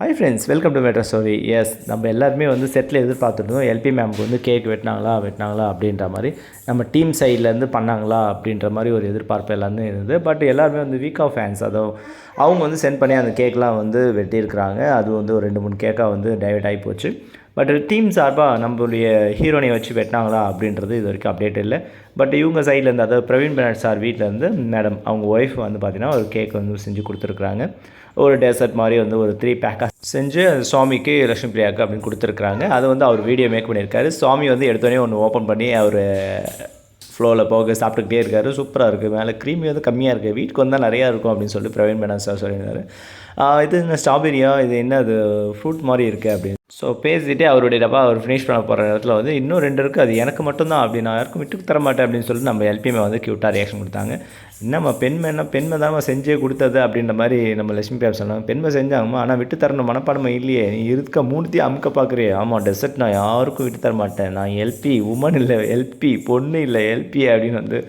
Hi friends welcome to Metro stories நம்ம எல்லாருமே வந்து செட்டில் எதிர்பார்த்துருந்தோம். எல்பி மேம்க்கு வந்து கேக் வெட்டினாங்களா வெட்டினாங்களா அப்படின்ற மாதிரி. நம்ம டீம் சைட்லேருந்து பண்ணாங்களா அப்படின்ற மாதிரி ஒரு எதிர்பார்ப்பு எல்லாமே இருந்தது. பட் எல்லாருமே வந்து வீக் ஆஃப் ஃபேன்ஸ் அதோ அவங்க வந்து சென்ட் பண்ணி அந்த கேக்லாம் வந்து வெட்டியிருக்கிறாங்க. அது வந்து ஒரு ரெண்டு மூணு கேக்காக வந்து டைவர்ட் ஆகி போச்சு. பட் டீம் சார்பாக நம்மளுடைய ஹீரோனை வச்சு வெட்டினாங்களா அப்படின்றது இது வரைக்கும் அப்டேட் இல்லை. பட் இவங்க சைட்லேருந்து அதாவது பிரவீன் பெனட் சார் வீட்டிலேருந்து மேடம் அவங்க ஒய்ஃப் வந்து பார்த்திங்கன்னா ஒரு கேக் வந்து செஞ்சு கொடுத்துருக்குறாங்க. ஒரு டெசர்ட் மாதிரி வந்து ஒரு த்ரீ பேக்காக செஞ்சு சுவாமிக்கு லட்சுமி பிரியாவுக்கு அப்படின்னு கொடுத்துருக்குறாங்க. அது வந்து அவர் வீடியோ மேக் பண்ணியிருக்காரு. சுவாமி வந்து எடுத்தோடனே ஒன்று ஓப்பன் பண்ணி அவர் ஃப்ளோவில் போக சாப்பிட்டுக்கிட்டே இருக்காரு. சூப்பராக இருக்குது மேலே க்ரீமி வந்து கம்மியாக இருக்குது வீட்டுக்கு வந்தால் நிறையா இருக்கும் அப்படின்னு சொல்லி பிரவீன் மேடம் சார் சொல்லியிருந்தாரு. இது என்ன ஸ்ட்ராபெரியா இது என்ன அது ஃப்ரூட் மாதிரி இருக்குது அப்படின்னு. ஸோ பேசிட்டு அவருடைய டப்பா அவர் ஃபினிஷ் பண்ண போகிற இடத்துல வந்து இன்னும் ரெண்டு இருக்குது அது எனக்கு மட்டும்தான். அப்படி நான் யாருக்கும் விட்டுக்கு தர மாட்டேன். அப்படின்னு சொல்லிட்டு நம்ம எல்பிஎம்ஐ வந்து க்யூட்டாக ரியாக்ஷன் கொடுத்தாங்க. என்னம்மா பெண்மைன்னா பெண்மை தான்மா செஞ்சே கொடுத்தது அப்படின்ற மாதிரி நம்ம லட்சுமி பேர் சொன்னாங்க. பெண்மை செஞ்சாங்கம்மா ஆனால் விட்டு தரணும் மனப்பான்மை இல்லையே. நீ இருக்க மூணுத்தையும் அமுக்க பார்க்குறியே ஆமாம் டெசர்ட் நான் யாருக்கும் விட்டு தர மாட்டேன். நான் எல்பி உமன் இல்லை எல்பி பொண்ணு இல்லை எல்பி அப்படின்னு வந்து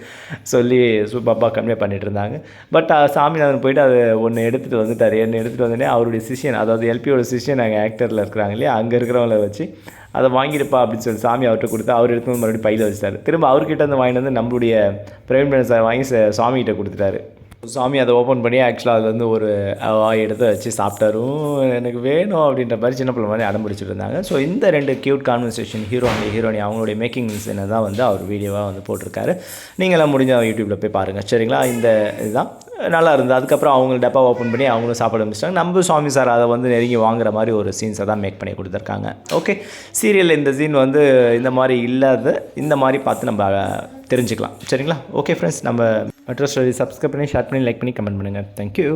சொல்லி சூப்பராக கன்வே பண்ணிட்டு இருந்தாங்க. பட் சாமிநாதன் போயிட்டு அதை ஒன்று எடுத்துகிட்டு வந்துட்டார். என்ன எடுத்துகிட்டு வந்தோடனே அவருடைய சிஷியன் அதாவது எல்பியோட சிஷியன் அங்கே ஆக்டரில் இருக்கிறாங்க இல்லையா? அங்கே இருக்கிறவங்கள வச்சு அதை வாங்கிடுப்பா அப்படின்னு சொல்லி சாமி அவர்கிட்ட கொடுத்து அவர் எடுத்து வந்து மறுபடியும் பையில் வச்சிட்டாரு. திரும்ப அவர்கிட்ட வந்து வாங்கிட்டு வந்து நம்மளுடைய பிரவீன் பணன் சார் வாங்கி சாமிகிட்ட கொடுத்துட்டாரு. சாமி அதை ஓப்பன் பண்ணி ஆக்சுவலாக அதில் வந்து ஒரு வாய் எடுத்து வச்சு சாப்பிட்டாரும் எனக்கு வேணும் அப்படின்ற மாதிரி சின்ன பிள்ளை மாதிரி அடம் இருந்தாங்க. ஸோ இந்த ரெண்டு cute conversation hero and heroine அவங்களுடைய மேக்கிங் என்ன தான் வந்து அவர் வீடியோவாக வந்து போட்டிருக்காரு. நீங்களாம் முடிஞ்ச யூடியூப்பில் போய் பாருங்கள் சரிங்களா? இந்த இதுதான். நல்லா இருந்தது அதுக்கப்புறம் அவங்க டப்பா ஓப்பன் பண்ணி அவங்களும் சாப்பிட ஆரம்பிச்சிட்டாங்க நம்ம சுவாமி சார் அதை வந்து நெருங்கி வாங்குற மாதிரி ஒரு சீன்ஸை தான் மேக் பண்ணி கொடுத்துருக்காங்க. ஓகே சீரியலில் இந்த சீன் வந்து இந்த மாதிரி இல்லாத இந்த மாதிரி பார்த்து நம்ம தெரிஞ்சுக்கலாம். சரிங்களா? ஓகே ஃப்ரெண்ட்ஸ் நம்ம மெட்ரோ ஸ்டோரி சப்ஸ்கிரைப் பண்ணி ஷேர் பண்ணி லைக் பண்ணி கமெண்ட் பண்ணுங்கள் தேங்க்யூ